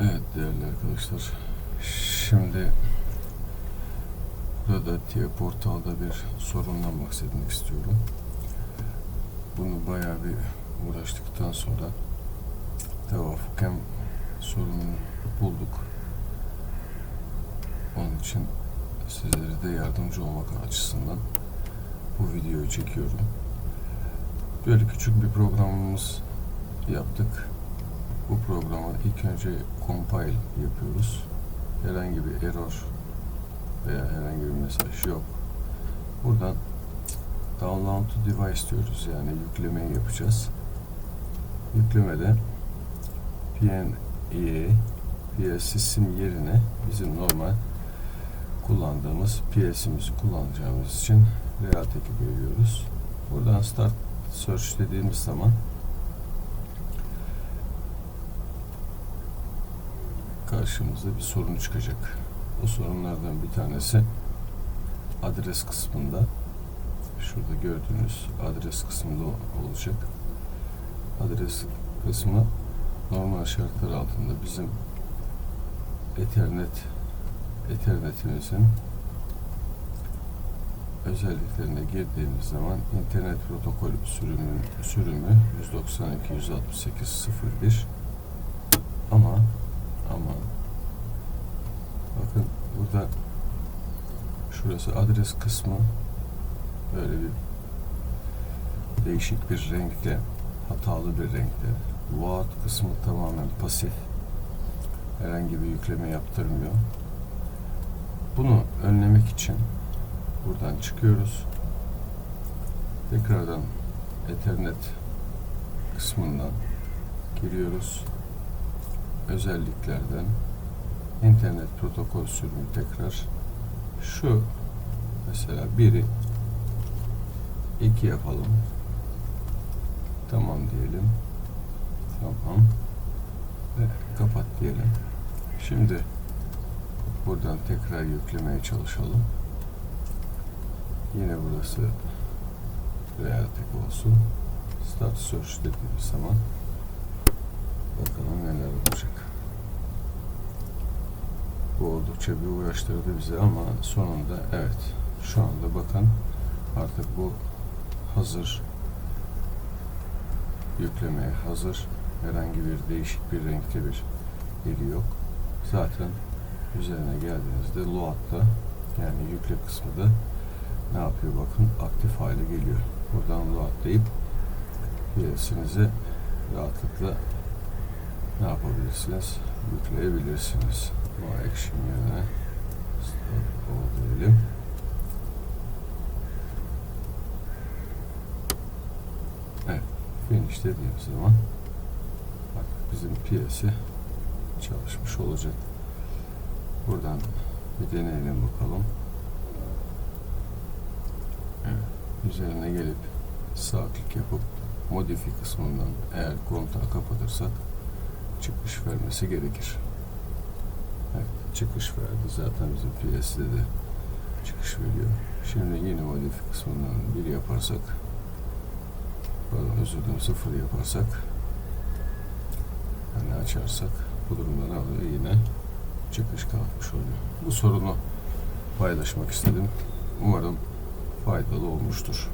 Evet değerli arkadaşlar. Şimdi burada TIA portalda bir sorundan bahsetmek istiyorum. Bunu bayağı bir uğraştıktan sonra tevafuken sorununu bulduk. Onun için sizlere de yardımcı olmak açısından bu videoyu çekiyorum. Böyle küçük bir programımız yaptık. Bu programa ilk önce compile yapıyoruz. Herhangi bir error veya herhangi bir mesaj yok. Buradan download to device diyoruz. Yani yüklemeyi yapacağız. Yüklemede PNE PS system yerine bizim normal kullandığımız PS'imizi kullanacağımız için Real Tek'i veriyoruz. Buradan start search dediğimiz zaman karşımıza bir sorun çıkacak. O sorunlardan bir tanesi adres kısmında şurada gördüğünüz adres kısmında olacak. Adres kısmı normal şartlar altında bizim Ethernet Ethernet'imizin özelliklerine girdiğimiz zaman internet protokol sürümü, sürümü 192.168.01 ama ama bakın burada şurası adres kısmı böyle bir değişik bir renkte hatalı bir renkte. Load kısmı tamamen pasif. Herhangi bir yükleme yaptırmıyor. Bunu önlemek için buradan çıkıyoruz. Tekrardan ethernet kısmından giriyoruz özelliklerden internet protokol sürümü tekrar şu. Mesela biri iki yapalım. Tamam diyelim. Tamam. Ve kapat diyelim. Şimdi buradan tekrar yüklemeye çalışalım. Yine burası Realtek olsun. Start search dediğimiz zaman Bakalım neler olacak. Bu oldukça bir uğraştırdı bizi ama sonunda evet şu anda bakın artık bu hazır yüklemeye hazır herhangi bir değişik bir renkte bir yeri yok. Zaten üzerine geldiğinizde load'da yani yükle kısmı da ne yapıyor bakın aktif hale geliyor. Buradan load deyip rahatlıkla ne yapabilirsiniz? Yükleyebilirsiniz. Bu action yerine stop all diyelim. Evet. Finish dediğim zaman artık bizim PLC çalışmış olacak. Buradan bir deneyelim bakalım. Evet. Üzerine gelip sağ klik yapıp modifi kısmından eğer kontağı kapatırsak çıkış vermesi gerekir. Evet, çıkış verdi. Zaten bizim PLC'de de çıkış veriyor. Şimdi yeni modif kısmından bir yaparsak pardon özür dilerim sıfır yaparsak hani açarsak bu durumda ne oluyor? Yine çıkış kalkmış oluyor. Bu sorunu paylaşmak istedim. Umarım faydalı olmuştur.